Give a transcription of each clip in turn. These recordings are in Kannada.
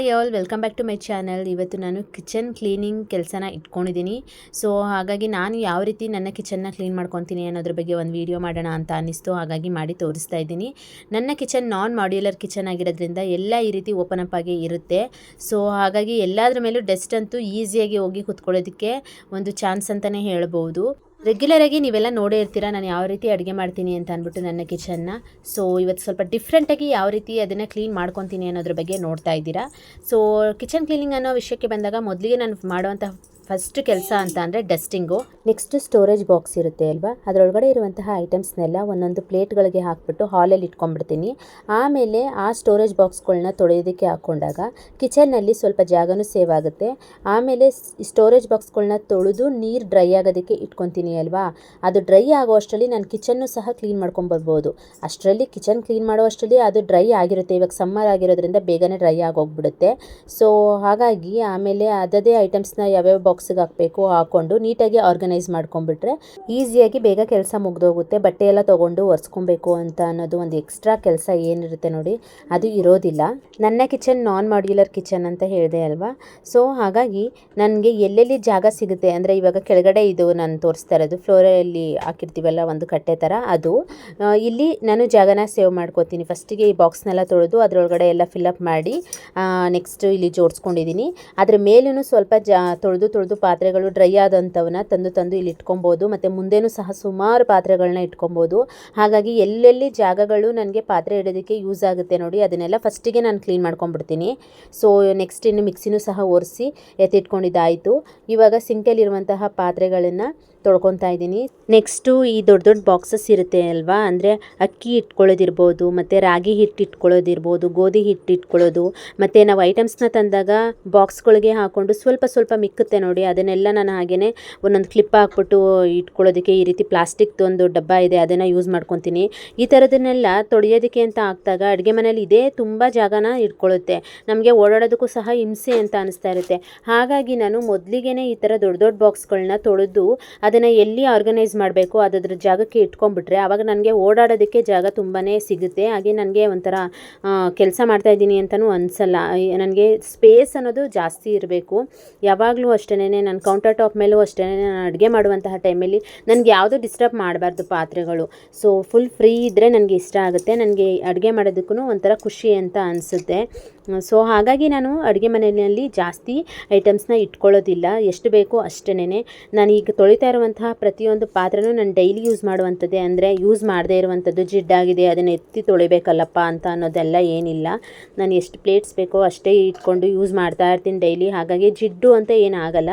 Hi all welcome back to my channel ಇವತ್ತು ನಾನು ಕಿಚನ್ ಕ್ಲೀನಿಂಗ್ ಕೆಲಸನ ಇಟ್ಕೊಂಡಿದ್ದೀನಿ. ಸೊ ಹಾಗಾಗಿ ನಾನು ಯಾವ ರೀತಿ ನನ್ನ ಕಿಚನ್ನ ಕ್ಲೀನ್ ಮಾಡ್ಕೊತೀನಿ ಅನ್ನೋದ್ರ ಬಗ್ಗೆ ಒಂದು ವೀಡಿಯೋ ಮಾಡೋಣ ಅಂತ ಅನ್ನಿಸ್ತು. ಹಾಗಾಗಿ ಮಾಡಿ ತೋರಿಸ್ತಾ ಇದ್ದೀನಿ. ನನ್ನ ಕಿಚನ್ ನಾನ್ ಮಾಡ್ಯುಲರ್ ಕಿಚನ್ ಆಗಿರೋದ್ರಿಂದ ಎಲ್ಲ ಈ ರೀತಿ ಓಪನ್ ಅಪ್ ಆಗಿ ಇರುತ್ತೆ. ಸೊ ಹಾಗಾಗಿ ಎಲ್ಲದ್ರ ಮೇಲೂ ಡಸ್ಟ್ ಅಂತೂ ಈಸಿಯಾಗಿ ಹೋಗಿ ಕುತ್ಕೊಳ್ಳೋದಕ್ಕೆ ಒಂದು ಚಾನ್ಸ್ ಅಂತಲೇ ಹೇಳ್ಬೋದು. ರೆಗ್ಯುಲರ್ ಆಗಿ ನೀವೆಲ್ಲ ನೋಡೇ ಇರ್ತೀರಾ? ನಾನು ಯಾವ ರೀತಿ ಅಡುಗೆ ಮಾಡ್ತೀನಿ ಅಂತ ಅಂದ್ಬಿಟ್ಟು ನನ್ನ ಕಿಚನ್ನ ಸೊ ಇವತ್ತು ಸ್ವಲ್ಪ ಡಿಫ್ರೆಂಟಾಗಿ ಯಾವ ರೀತಿ ಅದನ್ನು ಕ್ಲೀನ್ ಮಾಡ್ಕೊತೀನಿ ಅನ್ನೋದ್ರ ಬಗ್ಗೆ ನೋಡ್ತಾ ಇದ್ದೀರಾ? ಸೊ ಕಿಚನ್ ಕ್ಲೀನಿಂಗ್ ಅನ್ನೋ ವಿಷಯಕ್ಕೆ ಬಂದಾಗ ಮೊದಲಿಗೆ ನಾನು ಮಾಡುವಂಥ ಫಸ್ಟ್ ಕೆಲಸ ಅಂತ ಅಂದರೆ ಡಸ್ಟಿಂಗು ನೆಕ್ಸ್ಟ್ ಸ್ಟೋರೇಜ್ ಬಾಕ್ಸ್ ಇರುತ್ತೆ ಅಲ್ವಾ? ಅದರೊಳಗಡೆ ಇರುವಂತಹ ಐಟಮ್ಸ್ನೆಲ್ಲ ಒಂದೊಂದು ಪ್ಲೇಟ್ಗಳಿಗೆ ಹಾಕ್ಬಿಟ್ಟು ಹಾಲಲ್ಲಿ ಇಟ್ಕೊಂಡ್ಬಿಡ್ತೀನಿ. ಆಮೇಲೆ ಆ ಸ್ಟೋರೇಜ್ ಬಾಕ್ಸ್ಗಳನ್ನ ತೊಳೆಯೋದಕ್ಕೆ ಹಾಕ್ಕೊಂಡಾಗ ಕಿಚನ್ನಲ್ಲಿ ಸ್ವಲ್ಪ ಜಾಗನೂ ಸೇವ್ ಆಗುತ್ತೆ. ಆಮೇಲೆ ಸ್ಟೋರೇಜ್ ಬಾಕ್ಸ್ಗಳನ್ನ ತೊಳೆದು ನೀರು ಡ್ರೈ ಆಗೋದಕ್ಕೆ ಇಟ್ಕೊತೀನಿ ಅಲ್ವಾ? ಅದು ಡ್ರೈ ಆಗೋ ಅಷ್ಟರಲ್ಲಿ ನಾನು ಕಿಚನ್ನು ಸಹ ಕ್ಲೀನ್ ಮಾಡ್ಕೊಂಬರ್ಬೋದು ಅಷ್ಟರಲ್ಲಿ ಕಿಚನ್ ಕ್ಲೀನ್ ಮಾಡೋ ಅಷ್ಟರಲ್ಲಿ ಅದು ಡ್ರೈ ಆಗಿರುತ್ತೆ. ಇವಾಗ ಸಮ್ಮರ್ ಆಗಿರೋದ್ರಿಂದ ಬೇಗನೆ ಡ್ರೈ ಆಗೋಗ್ಬಿಡುತ್ತೆ. ಸೊ ಹಾಗಾಗಿ ಆಮೇಲೆ ಅದದೇ ಐಟಮ್ಸ್ನ ಯಾವ್ಯಾವ ಬಾಕ್ಸಿಗೆ ಹಾಕಬೇಕು ಹಾಕ್ಕೊಂಡು ನೀಟಾಗಿ ಆರ್ಗನೈಸ್ ಮಾಡ್ಕೊಂಡ್ಬಿಟ್ರೆ ಈಸಿಯಾಗಿ ಬೇಗ ಕೆಲಸ ಮುಗ್ದೋಗುತ್ತೆ. ಬಟ್ಟೆ ಎಲ್ಲ ತೊಗೊಂಡು ಒರೆಸ್ಕೊಬೇಕು ಅಂತ ಅನ್ನೋದು ಒಂದು ಎಕ್ಸ್ಟ್ರಾ ಕೆಲಸ ಏನಿರುತ್ತೆ ನೋಡಿ, ಅದು ಇರೋದಿಲ್ಲ. ನನ್ನ ಕಿಚನ್ ನಾನ್ ಮಾಡ್ಯುಲರ್ ಕಿಚನ್ ಅಂತ ಹೇಳಿದೆ ಅಲ್ವಾ? ಸೊ, ಹಾಗಾಗಿ ನನಗೆ ಎಲ್ಲೆಲ್ಲಿ ಜಾಗ ಸಿಗುತ್ತೆ, ಅಂದರೆ ಇವಾಗ ಕೆಳಗಡೆ ಇದು ನಾನು ತೋರಿಸ್ತಾ ಇರೋದು, ಫ್ಲೋರಲ್ಲಿ ಹಾಕಿರ್ತೀವಲ್ಲ ಒಂದು ಕಟ್ಟೆ ಥರ, ಅದು ಇಲ್ಲಿ ನಾನು ಜಾಗನ ಸೇವ್ ಮಾಡ್ಕೋತೀನಿ. ಫಸ್ಟಿಗೆ ಈ ಬಾಕ್ಸ್ನೆಲ್ಲ ತೊಳೆದು ಅದರೊಳಗಡೆ ಎಲ್ಲ ಫಿಲ್ಲಪ್ ಮಾಡಿ ನೆಕ್ಸ್ಟ್ ಇಲ್ಲಿ ಜೋಡಿಸ್ಕೊಂಡಿದ್ದೀನಿ. ಅದ್ರ ಮೇಲೂ ಸ್ವಲ್ಪ ಜಾ, ತೊಳೆದು ತೊಳೆದು ಪಾತ್ರೆಗಳು ಡ್ರೈ ಆದಂಥವನ್ನ ತಂದು ತಂದು ಇಲ್ಲಿ ಇಟ್ಕೊಬೋದು, ಮತ್ತು ಮುಂದೆನೂ ಸಹ ಸುಮಾರು ಪಾತ್ರೆಗಳನ್ನ ಇಟ್ಕೊಬೋದು. ಹಾಗಾಗಿ ಎಲ್ಲೆಲ್ಲಿ ಜಾಗಗಳು ನನಗೆ ಪಾತ್ರೆ ಇಡೋದಕ್ಕೆ ಯೂಸ್ ಆಗುತ್ತೆ ನೋಡಿ, ಅದನ್ನೆಲ್ಲ ಫಸ್ಟಿಗೆ ನಾನು ಕ್ಲೀನ್ ಮಾಡ್ಕೊಂಡ್ಬಿಡ್ತೀನಿ. ಸೊ ನೆಕ್ಸ್ಟ್ ಇನ್ನು ಮಿಕ್ಸಿನೂ ಸಹ ಒರೆಸಿ ಎತ್ತಿಟ್ಕೊಂಡಿದ್ದಾಯಿತು. ಇವಾಗ ಸಿಂಕಲ್ಲಿರುವಂತಹ ಪಾತ್ರೆಗಳನ್ನು ತೊಳ್ಕೊತಾ ಇದ್ದೀನಿ. ನೆಕ್ಸ್ಟು ಈ ದೊಡ್ಡ ದೊಡ್ಡ ಬಾಕ್ಸಸ್ ಇರುತ್ತೆ ಅಲ್ವಾ? ಅಂದರೆ ಅಕ್ಕಿ ಇಟ್ಕೊಳ್ಳೋದಿರ್ಬೋದು, ಮತ್ತು ರಾಗಿ ಹಿಟ್ಟು ಇಟ್ಕೊಳ್ಳೋದಿರ್ಬೋದು, ಗೋಧಿ ಹಿಟ್ಟು ಇಟ್ಕೊಳ್ಳೋದು, ಮತ್ತು ನಾವು ಐಟಮ್ಸ್ನ ತಂದಾಗ ಬಾಕ್ಸ್ಗಳಿಗೆ ಹಾಕ್ಕೊಂಡು ಸ್ವಲ್ಪ ಸ್ವಲ್ಪ ಮಿಕ್ಕುತ್ತೆ ನೋಡಿ. ಅದನ್ನೆಲ್ಲ ನಾನು ಹಾಗೇ ಒಂದೊಂದು ಕ್ಲಿಪ್ ಹಾಕ್ಬಿಟ್ಟು ಇಟ್ಕೊಳ್ಳೋದಕ್ಕೆ ಈ ರೀತಿ ಪ್ಲಾಸ್ಟಿಕ್ದು ಒಂದು ಡಬ್ಬ ಇದೆ, ಅದನ್ನು ಯೂಸ್ ಮಾಡ್ಕೊತೀನಿ. ಈ ಥರದನ್ನೆಲ್ಲ ತೊಳೆಯೋದಕ್ಕೆ ಅಂತ ಹಾಕ್ದಾಗ ಅಡುಗೆ ಮನೇಲಿ ಇದೇ ತುಂಬ ಜಾಗನ ಇಟ್ಕೊಳ್ಳುತ್ತೆ. ನಮಗೆ ಓಡಾಡೋದಕ್ಕೂ ಸಹ ಹಿಂಸೆ ಅಂತ ಅನಿಸ್ತಾ ಇರುತ್ತೆ. ಹಾಗಾಗಿ ನಾನು ಮೊದಲಿಗೆ ಈ ಥರ ದೊಡ್ಡ ದೊಡ್ಡ ಬಾಕ್ಸ್ಗಳನ್ನ ತೊಳೆದು ಅದನ್ನು ಎಲ್ಲಿ ಆರ್ಗನೈಸ್ ಮಾಡಬೇಕು ಅದರ ಜಾಗಕ್ಕೆ ಇಟ್ಕೊಂಡ್ಬಿಟ್ರೆ ಆವಾಗ ನನಗೆ ಓಡಾಡೋದಕ್ಕೆ ಜಾಗ ತುಂಬಾ ಸಿಗುತ್ತೆ. ಹಾಗೆ ನನಗೆ ಒಂಥರ ಕೆಲಸ ಮಾಡ್ತಾ ಇದ್ದೀನಿ ಅಂತಲೂ ಅನಿಸಲ್ಲ. ನನಗೆ ಸ್ಪೇಸ್ ಅನ್ನೋದು ಜಾಸ್ತಿ ಇರಬೇಕು. ಯಾವಾಗಲೂ ಅಷ್ಟೇ ನಾನು ಕೌಂಟರ್ ಟಾಪ್ ಮೇಲೂ ಅಷ್ಟೇ ನಾನು ಅಡುಗೆ ಮಾಡುವಂತಹ ಟೈಮಲ್ಲಿ ನನಗೆ ಯಾವುದೂ ಡಿಸ್ಟರ್ಬ್ ಮಾಡಬಾರ್ದು ಪಾತ್ರೆಗಳು. ಸೊ ಫುಲ್ ಫ್ರೀ ಇದ್ದರೆ ನನಗೆ ಇಷ್ಟ ಆಗುತ್ತೆ. ನನಗೆ ಅಡುಗೆ ಮಾಡೋದಕ್ಕೂ ಒಂಥರ ಖುಷಿ ಅಂತ ಅನಿಸುತ್ತೆ. ಸೊ ಹಾಗಾಗಿ ನಾನು ಅಡುಗೆ ಮನೆಯಲ್ಲಿ ಜಾಸ್ತಿ ಐಟಮ್ಸ್ನ ಇಟ್ಕೊಳ್ಳೋದಿಲ್ಲ. ಎಷ್ಟು ಬೇಕೋ ಅಷ್ಟೇ ನಾನು ಈಗ ತೊಳಿತಾ ಇರುವಂತಹ ಪ್ರತಿಯೊಂದು ಪಾತ್ರನೂ ನಾನು ಡೈಲಿ ಯೂಸ್ ಮಾಡುವಂಥದ್ದೇ. ಅಂದರೆ ಯೂಸ್ ಮಾಡದೇ ಇರುವಂಥದ್ದು ಜಿಡ್ಡಾಗಿದೆ, ಅದನ್ನು ಎತ್ತಿ ತೊಳಿಬೇಕಲ್ಲಪ್ಪ ಅಂತ ಅನ್ನೋದೆಲ್ಲ ಏನಿಲ್ಲ. ನಾನು ಎಷ್ಟು ಪ್ಲೇಟ್ಸ್ ಬೇಕೋ ಅಷ್ಟೇ ಇಟ್ಕೊಂಡು ಯೂಸ್ ಮಾಡ್ತಾ ಇರ್ತೀನಿ ಡೈಲಿ ಹಾಗಾಗಿ ಜಿಡ್ಡು ಅಂತ ಏನಾಗಲ್ಲ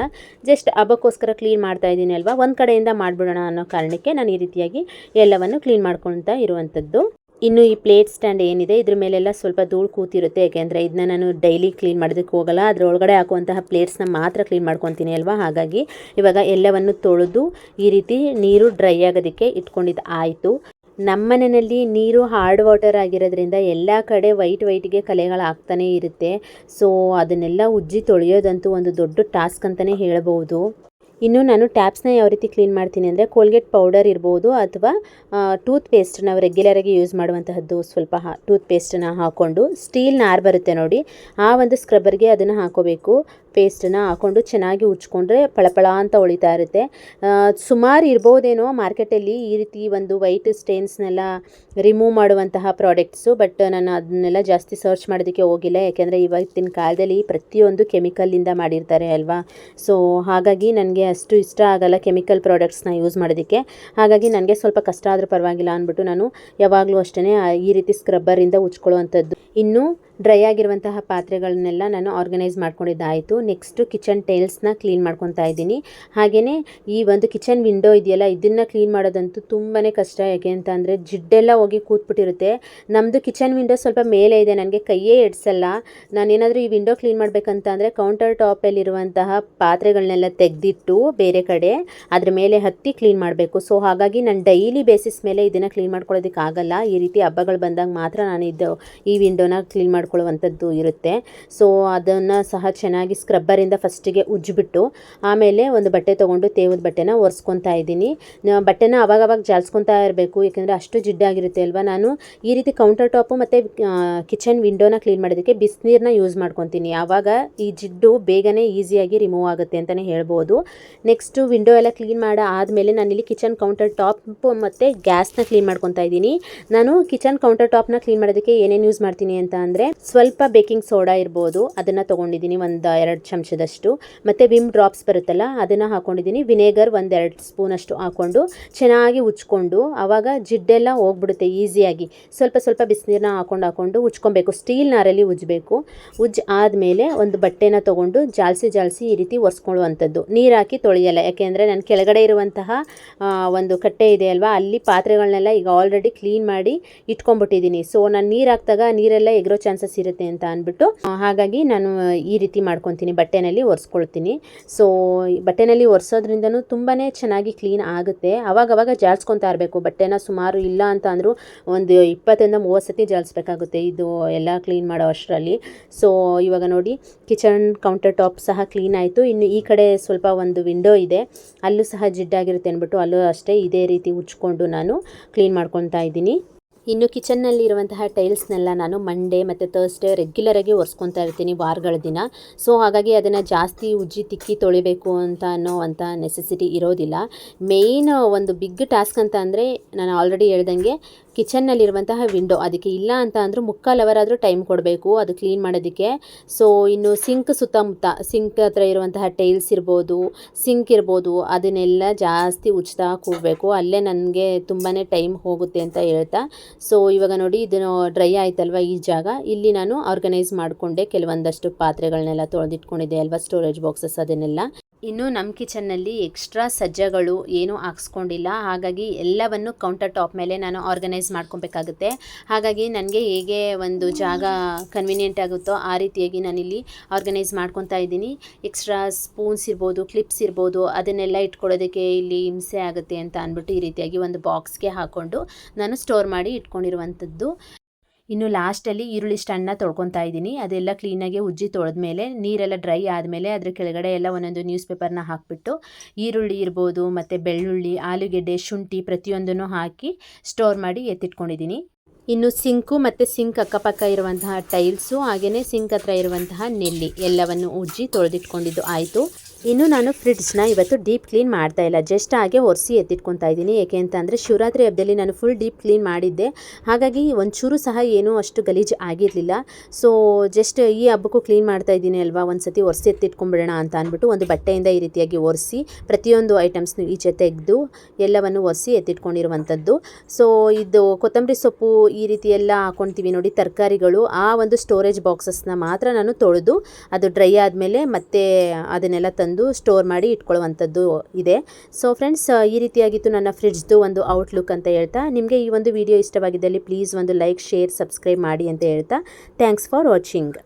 ಜಸ್ಟ್ ಹಬ್ಬಕ್ಕೋಸ್ಕರ ಕ್ಲೀನ್ ಮಾಡ್ತಾ ಇದ್ದೀನಿ ಅಲ್ವಾ? ಒಂದು ಕಡೆಯಿಂದ ಮಾಡಿಬಿಡೋಣ ಅನ್ನೋ ಕಾರಣಕ್ಕೆ ನಾನು ಈ ರೀತಿಯಾಗಿ ಎಲ್ಲವನ್ನು ಕ್ಲೀನ್ ಮಾಡ್ಕೊಳ್ತಾ ಇರುವಂಥದ್ದು. ಇನ್ನು ಈ ಪ್ಲೇಟ್ ಸ್ಟ್ಯಾಂಡ್ ಏನಿದೆ, ಇದ್ರ ಮೇಲೆಲ್ಲ ಸ್ವಲ್ಪ ಧೂಳು ಕೂತಿರುತ್ತೆ. ಯಾಕೆಂದರೆ ಇದನ್ನ ನಾನು ಡೈಲಿ ಕ್ಲೀನ್ ಮಾಡೋದಕ್ಕೆ ಹೋಗಲ್ಲ. ಅದ್ರ ಒಳಗಡೆ ಹಾಕುವಂತಹ ಪ್ಲೇಟ್ಸ್ನ ಮಾತ್ರ ಕ್ಲೀನ್ ಮಾಡ್ಕೊತೀನಿ ಅಲ್ವಾ? ಹಾಗಾಗಿ ಇವಾಗ ಎಲ್ಲವನ್ನು ತೊಳೆದು ಈ ರೀತಿ ನೀರು ಡ್ರೈ ಆಗೋದಕ್ಕೆ ಇಟ್ಕೊಂಡಿದ್ದು ಆಯಿತು. ನಮ್ಮನೆಯಲ್ಲಿ ನೀರು ಹಾರ್ಡ್ ವಾಟರ್ ಆಗಿರೋದ್ರಿಂದ ಎಲ್ಲ ಕಡೆ ವೈಟ್ ವೈಟ್ಗೆ ಕಲೆಗಳು ಇರುತ್ತೆ. ಸೊ, ಅದನ್ನೆಲ್ಲ ಉಜ್ಜಿ ತೊಳೆಯೋದಂತೂ ಒಂದು ದೊಡ್ಡ ಟಾಸ್ಕ್ ಅಂತಲೇ ಹೇಳ್ಬೋದು. ಇನ್ನು ನಾನು ಟ್ಯಾಪ್ಸ್ನ ಯಾವ ರೀತಿ ಕ್ಲೀನ್ ಮಾಡ್ತೀನಿ ಅಂದರೆ ಕೋಲ್ಗೇಟ್ ಪೌಡರ್ ಇರ್ಬೋದು ಅಥವಾ ಟೂತ್ ಪೇಸ್ಟ್ ನಾವು ರೆಗ್ಯುಲರಾಗಿ ಯೂಸ್ ಮಾಡುವಂತಹದ್ದು ಸ್ವಲ್ಪ ಹಾ ಟೂತ್ ಪೇಸ್ಟನ್ನ ಹಾಕ್ಕೊಂಡು ಸ್ಟೀಲ್ ನಾರ್ ಬರುತ್ತೆ ನೋಡಿ, ಆ ಒಂದು ಸ್ಕ್ರಬ್ಬರ್ಗೆ ಅದನ್ನು ಹಾಕೋಬೇಕು. ಪೇಸ್ಟನ್ನ ಹಾಕ್ಕೊಂಡು ಚೆನ್ನಾಗಿ ಉಜ್ಕೊಂಡ್ರೆ ಪಳಪಳ ಅಂತ ಹೊಳಿತಾ ಇರುತ್ತೆ. ಸುಮಾರು ಇರ್ಬೋದೇನೋ ಮಾರ್ಕೆಟಲ್ಲಿ ಈ ರೀತಿ ಒಂದು ವೈಟ್ ಸ್ಟೇನ್ಸ್ನೆಲ್ಲ ರಿಮೂವ್ ಮಾಡುವಂತಹ ಪ್ರಾಡಕ್ಟ್ಸು, ಬಟ್ ನಾನು ಅದನ್ನೆಲ್ಲ ಜಾಸ್ತಿ ಸರ್ಚ್ ಮಾಡೋದಕ್ಕೆ ಹೋಗಿಲ್ಲ, ಯಾಕೆಂದರೆ ಇವತ್ತಿನ ಕಾಲದಲ್ಲಿ ಪ್ರತಿಯೊಂದು ಕೆಮಿಕಲ್ಲಿಂದ ಮಾಡಿರ್ತಾರೆ ಅಲ್ವಾ? ಸೊ, ಹಾಗಾಗಿ ನನಗೆ ಅಷ್ಟು ಇಷ್ಟ ಆಗಲ್ಲ ಕೆಮಿಕಲ್ ಪ್ರಾಡಕ್ಟ್ಸ್ನ ಯೂಸ್ ಮಾಡೋದಕ್ಕೆ. ಹಾಗಾಗಿ ನನಗೆ ಸ್ವಲ್ಪ ಕಷ್ಟ ಆದರೂ ಪರವಾಗಿಲ್ಲ ಅಂದ್ಬಿಟ್ಟು ನಾನು ಯಾವಾಗಲೂ ಅಷ್ಟೇ ಈ ರೀತಿ ಸ್ಕ್ರಬ್ಬರಿಂದ ಉಜ್ಕೊಳ್ಳುವಂಥದ್ದು. ಇನ್ನು ಡ್ರೈ ಆಗಿರುವಂತಹ ಪಾತ್ರೆಗಳನ್ನೆಲ್ಲ ನಾನು ಆರ್ಗನೈಸ್ ಮಾಡ್ಕೊಂಡಿದ್ದಾಯಿತು. ನೆಕ್ಸ್ಟು ಕಿಚನ್ ಟೈಲ್ಸ್ನ ಕ್ಲೀನ್ ಮಾಡ್ಕೊತಾ ಇದ್ದೀನಿ. ಹಾಗೆಯೇ ಈ ಒಂದು ಕಿಚನ್ ವಿಂಡೋ ಇದೆಯಲ್ಲ, ಇದನ್ನು ಕ್ಲೀನ್ ಮಾಡೋದಂತೂ ತುಂಬಾ ಕಷ್ಟ. ಯಾಕೆ ಅಂತ ಅಂದರೆ ಜಿಡ್ಡೆಲ್ಲ ಹೋಗಿ ಕೂತ್ಬಿಟ್ಟಿರುತ್ತೆ. ನಮ್ಮದು ಕಿಚನ್ ವಿಂಡೋ ಸ್ವಲ್ಪ ಮೇಲೆ ಇದೆ, ನನಗೆ ಕೈಯೇ ಎಡ್ಸಲ್ಲ. ನಾನೇನಾದರೂ ಈ ವಿಂಡೋ ಕ್ಲೀನ್ ಮಾಡಬೇಕಂತ ಅಂದರೆ ಕೌಂಟರ್ ಟಾಪಲ್ಲಿರುವಂತಹ ಪಾತ್ರೆಗಳನ್ನೆಲ್ಲ ತೆಗೆದಿಟ್ಟು ಬೇರೆ ಕಡೆ ಅದ್ರ ಮೇಲೆ ಹತ್ತಿ ಕ್ಲೀನ್ ಮಾಡಬೇಕು. ಸೊ ಹಾಗಾಗಿ ನಾನು ಡೈಲಿ ಬೇಸಿಸ್ ಮೇಲೆ ಇದನ್ನು ಕ್ಲೀನ್ ಮಾಡ್ಕೊಳ್ಳೋದಕ್ಕೆ ಆಗಲ್ಲ ಈ ರೀತಿ ಹಬ್ಬಗಳು ಬಂದಾಗ ಮಾತ್ರ ನಾನು ಇದು ಈ ವಿಂಡೋನ ಕ್ಲೀನ್ ಮಾಡ್ಕೊಳ್ಳುವಂಥದ್ದು ಇರುತ್ತೆ. ಸೊ ಅದನ್ನು ಸಹ ಚೆನ್ನಾಗಿ ಸ್ಕ್ರಬ್ಬರಿಂದ ಫಸ್ಟಿಗೆ ಉಜ್ಜಿಬಿಟ್ಟು, ಆಮೇಲೆ ಒಂದು ಬಟ್ಟೆ ತೊಗೊಂಡು ತೇವದ ಬಟ್ಟೆನ ಒರೆಸ್ಕೊತಾ ಇದ್ದೀನಿ. ಬಟ್ಟೆನ ಅವಾಗವಾಗ ಜಾಲ್ಸ್ಕೊತಾ ಇರಬೇಕು, ಯಾಕೆಂದರೆ ಅಷ್ಟು ಜಿಡ್ಡಾಗಿರುತ್ತೆ ಅಲ್ವಾ? ನಾನು ಈ ರೀತಿ ಕೌಂಟರ್ ಟಾಪು ಮತ್ತು ಕಿಚನ್ ವಿಂಡೋನ ಕ್ಲೀನ್ ಮಾಡೋದಕ್ಕೆ ಬಿಸಿನೀರನ್ನ ಯೂಸ್ ಮಾಡ್ಕೊತೀನಿ. ಆವಾಗ ಈ ಜಿಡ್ಡು ಬೇಗನೆ ಈಸಿಯಾಗಿ ರಿಮೂವ್ ಆಗುತ್ತೆ ಅಂತಲೇ ಹೇಳ್ಬೋದು. ನೆಕ್ಸ್ಟು ವಿಂಡೋ ಎಲ್ಲ ಕ್ಲೀನ್ ಮಾಡ ಆದಮೇಲೆ ನಾನಿಲ್ಲಿ ಕಿಚನ್ ಕೌಂಟರ್ ಟಾಪ್ ಮತ್ತು ಗ್ಯಾಸ್ನ ಕ್ಲೀನ್ ಮಾಡ್ಕೊತಾ ಇದ್ದೀನಿ. ನಾನು ಕಿಚನ್ ಕೌಂಟರ್ ಟಾಪ್ನ ಕ್ಲೀನ್ ಮಾಡೋದಕ್ಕೆ ಏನೇನು ಯೂಸ್ ಮಾಡ್ತೀನಿ ಅಂತ ಅಂದರೆ ಸ್ವಲ್ಪ ಬೇಕಿಂಗ್ ಸೋಡಾ ಇರ್ಬೋದು. ಅದನ್ನು ತೊಗೊಂಡಿದ್ದೀನಿ ಒಂದು ಎರಡು ಚಮಚದಷ್ಟು. ಮತ್ತು ವಿಮ್ ಡ್ರಾಪ್ಸ್ ಬರುತ್ತಲ್ಲ, ಅದನ್ನು ಹಾಕೊಂಡಿದ್ದೀನಿ. ವಿನೇಗರ್ ಒಂದೆರಡು ಸ್ಪೂನಷ್ಟು ಹಾಕ್ಕೊಂಡು ಚೆನ್ನಾಗಿ ಉಚ್ಕೊಂಡು ಆವಾಗ ಜಿಡ್ಡೆಲ್ಲ ಹೋಗ್ಬಿಡುತ್ತೆ ಈಸಿಯಾಗಿ. ಸ್ವಲ್ಪ ಸ್ವಲ್ಪ ಬಿಸಿನೀರನ್ನ ಹಾಕೊಂಡು ಹಾಕೊಂಡು ಉಜ್ಕೊಬೇಕು. ಸ್ಟೀಲ್ ನಾರಲ್ಲಿ ಉಜ್ಜಬೇಕು ಉಜ್ಜಿ ಆದಮೇಲೆ ಒಂದು ಬಟ್ಟೆನ ತೊಗೊಂಡು ಜಾಲ್ಸಿ ಜಾಲ್ಸಿ ಈ ರೀತಿ ಒರೆಸ್ಕೊಳ್ಳುವಂಥದ್ದು. ನೀರು ಹಾಕಿ ತೊಳೆಯಲ್ಲ ಯಾಕೆಂದರೆ ನಾನು ಕೆಳಗಡೆ ಇರುವಂತಹ ಒಂದು ಕಟ್ಟೆ ಇದೆ ಅಲ್ವಾ, ಅಲ್ಲಿ ಪಾತ್ರೆಗಳನ್ನೆಲ್ಲ ಈಗ ಆಲ್ರೆಡಿ ಕ್ಲೀನ್ ಮಾಡಿ ಇಟ್ಕೊಂಡ್ಬಿಟ್ಟಿದ್ದೀನಿ. ಸೊ ನಾನು ನೀರು ಹಾಕಿದಾಗ ನೀರೆಲ್ಲ ಎಗ್ರೋ ಚಾನ್ಸಸ್ ಇರುತ್ತೆ ಅಂತ ಅಂದ್ಬಿಟ್ಟು ಹಾಗಾಗಿ ನಾನು ಈ ರೀತಿ ಮಾಡ್ಕೊತೀನಿ, ಬಟ್ಟೆನಲ್ಲಿ ಒರೆಸ್ಕೊಳ್ತೀನಿ. ಸೊ ಬಟ್ಟೆನಲ್ಲಿ ಒರೆಸೋದ್ರಿಂದನೂ ತುಂಬಾ ಚೆನ್ನಾಗಿ ಕ್ಲೀನ್ ಆಗುತ್ತೆ. ಅವಾಗವಾಗ ಜಾಲ್ಸ್ಕೊತಾ ಇರಬೇಕು, ಬಟ್ಟೆನ ಸುಮಾರು ಇಲ್ಲ ಅಂತ ಅಂದರೂ ಒಂದು ಇಪ್ಪತ್ತರಿಂದ ಮೂವತ್ತು ಸತಿ ಜಾಲಿಸ್ಬೇಕಾಗುತ್ತೆ ಇದು ಎಲ್ಲ ಕ್ಲೀನ್ ಮಾಡೋ ಅಷ್ಟರಲ್ಲಿ. ಸೊ ಇವಾಗ ನೋಡಿ, ಕಿಚನ್ ಕೌಂಟರ್ ಟಾಪ್ ಸಹ ಕ್ಲೀನ್ ಆಯಿತು. ಇನ್ನು ಈ ಕಡೆ ಸ್ವಲ್ಪ ಒಂದು ವಿಂಡೋ ಇದೆ. ಅಲ್ಲೂ ಸಹ ಜಿಡ್ಡಾಗಿರುತ್ತೆ ಅಂದ್ಬಿಟ್ಟು, ಅಲ್ಲೂ ಅಷ್ಟೇ ಇದೇ ರೀತಿ ಉಚ್ಕೊಂಡು ನಾನು ಕ್ಲೀನ್ ಮಾಡ್ಕೊತಾ ಇದ್ದೀನಿ. ಇನ್ನು ಕಿಚನ್ನಲ್ಲಿ ಇರುವಂತಹ ಟೈಲ್ಸ್ನೆಲ್ಲ ನಾನು ಮಂಡೇ ಮತ್ತು ತರ್ಸ್ಡೇ ರೆಗ್ಯುಲರಾಗಿ ಒರೆಸ್ಕೊತಾ ಇರ್ತೀನಿ ವಾರಗಳ ದಿನ. ಸೊ ಹಾಗಾಗಿ ಅದನ್ನು ಜಾಸ್ತಿ ಉಜ್ಜಿ, ತಿಕ್ಕಿ ತೊಳಿಬೇಕು ಅಂತ ಅನ್ನೋ ಅಂಥ ನೆಸೆಸಿಟಿ ಇರೋದಿಲ್ಲ. ಮೇಯ್ನ್ ಒಂದು ಬಿಗ್ ಟಾಸ್ಕ್ ಅಂತ ಅಂದರೆ ನಾನು ಆಲ್ರೆಡಿ ಹೇಳ್ದಂಗೆ ಕಿಚನ್ನಲ್ಲಿರುವಂತಹ ವಿಂಡೋ. ಅದಕ್ಕೆ ಇಲ್ಲ ಅಂತ ಅಂದರೂ ಮುಕ್ಕಾಲು ಅವರ್ ಆದರೂ ಟೈಮ್ ಕೊಡಬೇಕು, ಅದು ಕ್ಲೀನ್ ಮಾಡೋದಕ್ಕೆ. ಸೊ ಇನ್ನು ಸಿಂಕ್ ಸುತ್ತಮುತ್ತ, ಸಿಂಕ್ ಹತ್ರ ಇರುವಂತಹ ಟೈಲ್ಸ್ ಇರ್ಬೋದು, ಸಿಂಕ್ ಇರ್ಬೋದು, ಅದನ್ನೆಲ್ಲ ಜಾಸ್ತಿ ಉಜ್ತಾ ಕೂಡಬೇಕು. ಅಲ್ಲೇ ನನಗೆ ತುಂಬಾ ಟೈಮ್ ಹೋಗುತ್ತೆ ಅಂತ ಹೇಳ್ತಾ. ಸೊ ಇವಾಗ ನೋಡಿ ಇದನ್ನು ಡ್ರೈ ಆಯ್ತಲ್ವ ಈ ಜಾಗ? ಇಲ್ಲಿ ನಾನು ಆರ್ಗನೈಸ್ ಮಾಡಿಕೊಂಡೆ. ಕೆಲವೊಂದಷ್ಟು ಪಾತ್ರೆಗಳನ್ನೆಲ್ಲ ತೊಳೆದಿಟ್ಕೊಂಡಿದ್ದೆ ಅಲ್ವಾ ಸ್ಟೋರೇಜ್ ಬಾಕ್ಸಸ್ ಅದನ್ನೆಲ್ಲ. ಇನ್ನು ನಮ್ಮ ಕಿಚನ್ನಲ್ಲಿ ಎಕ್ಸ್ಟ್ರಾ ಸಜ್ಜಗಳು ಏನೂ ಹಾಕ್ಸ್ಕೊಂಡಿಲ್ಲ. ಹಾಗಾಗಿ ಎಲ್ಲವನ್ನು ಕೌಂಟರ್ ಟಾಪ್ ಮೇಲೆ ನಾನು ಆರ್ಗನೈಸ್ ಮಾಡ್ಕೊಬೇಕಾಗುತ್ತೆ. ಹಾಗಾಗಿ ನನಗೆ ಹೇಗೆ ಒಂದು ಜಾಗ ಕನ್ವಿನಿಯೆಂಟ್ ಆಗುತ್ತೋ ಆ ರೀತಿಯಾಗಿ ನಾನಿಲ್ಲಿ ಆರ್ಗನೈಸ್ ಮಾಡ್ಕೊತಾ ಇದ್ದೀನಿ. ಎಕ್ಸ್ಟ್ರಾ ಸ್ಪೂನ್ಸ್ ಇರ್ಬೋದು, ಕ್ಲಿಪ್ಸ್ ಇರ್ಬೋದು, ಅದನ್ನೆಲ್ಲ ಇಟ್ಕೊಳ್ಳೋದಕ್ಕೆ ಇಲ್ಲಿ ಹಿಂಸೆ ಆಗುತ್ತೆ ಅಂತ ಅಂದ್ಬಿಟ್ಟು ಈ ರೀತಿಯಾಗಿ ಒಂದು ಬಾಕ್ಸ್ಗೆ ಹಾಕ್ಕೊಂಡು ನಾನು ಸ್ಟೋರ್ ಮಾಡಿ ಇಟ್ಕೊಂಡಿರುವಂಥದ್ದು. ಇನ್ನು ಲಾಸ್ಟಲ್ಲಿ ಈರುಳ್ಳಿ ಸ್ಟಣ್ಣ ತೊಳ್ಕೊತಾ ಇದ್ದೀನಿ. ಅದೆಲ್ಲ ಕ್ಲೀನಾಗಿ ಉಜ್ಜಿ ತೊಳೆದ್ಮೇಲೆ ನೀರೆಲ್ಲ ಡ್ರೈ ಆದಮೇಲೆ ಅದ್ರ ಕೆಳಗಡೆ ಎಲ್ಲ ಒಂದೊಂದು ನ್ಯೂಸ್ ಪೇಪರ್ನ ಹಾಕಿಬಿಟ್ಟು ಈರುಳ್ಳಿ ಇರ್ಬೋದು, ಮತ್ತು ಬೆಳ್ಳುಳ್ಳಿ, ಆಲೂಗೆಡ್ಡೆ, ಶುಂಠಿ ಪ್ರತಿಯೊಂದನ್ನು ಹಾಕಿ ಸ್ಟೋರ್ ಮಾಡಿ ಎತ್ತಿಟ್ಕೊಂಡಿದ್ದೀನಿ. ಇನ್ನು ಸಿಂಕು ಮತ್ತು ಸಿಂಕ್ ಅಕ್ಕಪಕ್ಕ ಇರುವಂತಹ ಟೈಲ್ಸು ಹಾಗೆಯೇ ಸಿಂಕ್ ಹತ್ರ ಇರುವಂತಹ ನೆಲ್ಲಿ ಎಲ್ಲವನ್ನು ಉಜ್ಜಿ ತೊಳೆದಿಟ್ಕೊಂಡಿದ್ದು ಆಯಿತು. ಇನ್ನು ನಾನು ಫ್ರಿಡ್ಜ್ನ ಇವತ್ತು ಡೀಪ್ ಕ್ಲೀನ್ ಮಾಡ್ತಾ ಇಲ್ಲ. ಜಸ್ಟ್ ಹಾಗೆ ಒರೆಸಿ ಎತ್ತಿಟ್ಕೊತಾ ಇದ್ದೀನಿ. ಏಕೆ ಅಂತಂದರೆ ಶಿವರಾತ್ರಿ ಹಬ್ಬದಲ್ಲಿ ನಾನು ಫುಲ್ ಡೀಪ್ ಕ್ಲೀನ್ ಮಾಡಿದ್ದೆ. ಹಾಗಾಗಿ ಒಂಚೂರು ಸಹ ಏನೂ ಅಷ್ಟು ಗಲೀಜು ಆಗಿರಲಿಲ್ಲ. ಸೊ ಜಸ್ಟ್ ಈ ಹಬ್ಬಕ್ಕೂ ಕ್ಲೀನ್ ಮಾಡ್ತಾ ಇದ್ದೀನಿ ಅಲ್ವಾ? ಒಂದು ಸತಿ ಒರೆಸಿ ಎತ್ತಿಟ್ಕೊಂಡ್ಬಿಡೋಣ ಅಂತ ಅಂದ್ಬಿಟ್ಟು ಒಂದು ಬಟ್ಟೆಯಿಂದ ಈ ರೀತಿಯಾಗಿ ಒರೆಸಿ ಪ್ರತಿಯೊಂದು ಐಟಮ್ಸ್ನು ಈಚೆ ತೆಗೆದು ಎಲ್ಲವನ್ನು ಒರೆಸಿ ಎತ್ತಿಟ್ಕೊಂಡಿರುವಂಥದ್ದು. ಸೊ ಇದು ಕೊತ್ತಂಬರಿ ಸೊಪ್ಪು ಈ ರೀತಿ ಎಲ್ಲ ನೋಡಿ ತರಕಾರಿಗಳು. ಆ ಒಂದು ಸ್ಟೋರೇಜ್ ಬಾಕ್ಸಸ್ನ ಮಾತ್ರ ನಾನು ತೊಳೆದು ಅದು ಡ್ರೈ ಆದಮೇಲೆ ಮತ್ತೆ ಅದನ್ನೆಲ್ಲ ತಂದು ಸ್ಟೋರ್ ಮಾಡಿ ಇಟ್ಕೊಳ್ಳುವಂಥದ್ದು ಇದೆ. ಸೊ ಫ್ರೆಂಡ್ಸ್ ಈ ರೀತಿಯಾಗಿತ್ತು ನನ್ನ ಫ್ರಿಡ್ಜ್ದು ಒಂದು ಔಟ್ಲುಕ್ ಅಂತ ಹೇಳ್ತಾ. ನಿಮಗೆ ಈ ಒಂದು ವಿಡಿಯೋ ಇಷ್ಟವಾಗಿದ್ದಲ್ಲಿ ಪ್ಲೀಸ್ ಒಂದು ಲೈಕ್ ಶೇರ್ ಸಬ್ಸ್ಕ್ರೈಬ್ ಮಾಡಿ ಅಂತ ಹೇಳ್ತಾ. Thanks for watching